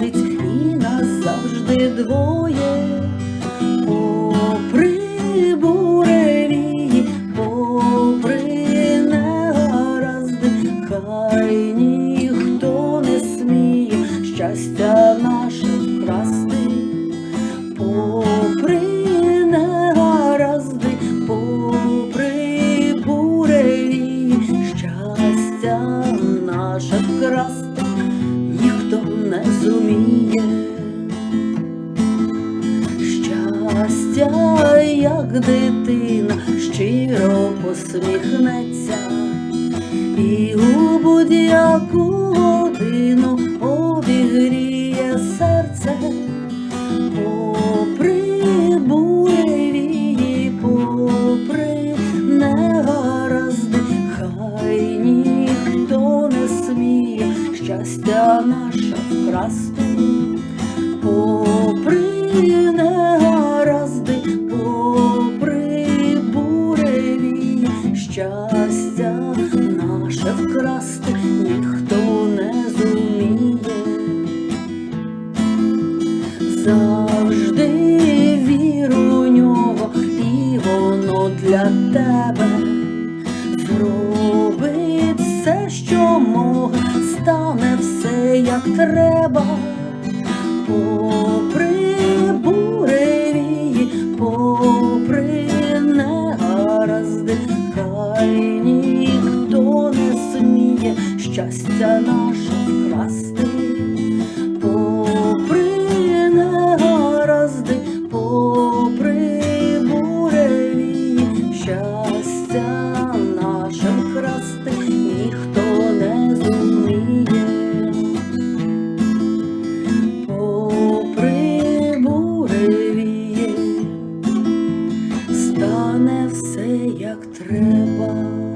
лишить і нас завжди двоє, попри попри негаразди, хай ніхто не сміє щастя наших красти. Як дитина, щиро посміхнеться, і у будь-яку годину обігріє серце, попри буревії, попри негаразди, хай ніхто не сміє щастя наше вкрасти. Щастя наше вкрасти ніхто не зуміє. Завжди віру у нього, і воно для тебе зробить все, що може, стане все як треба сміє щастя наше вкрасти, попри негаразди, щастя наше вкрасти ніхто не зуміє. Попри стане все як треба.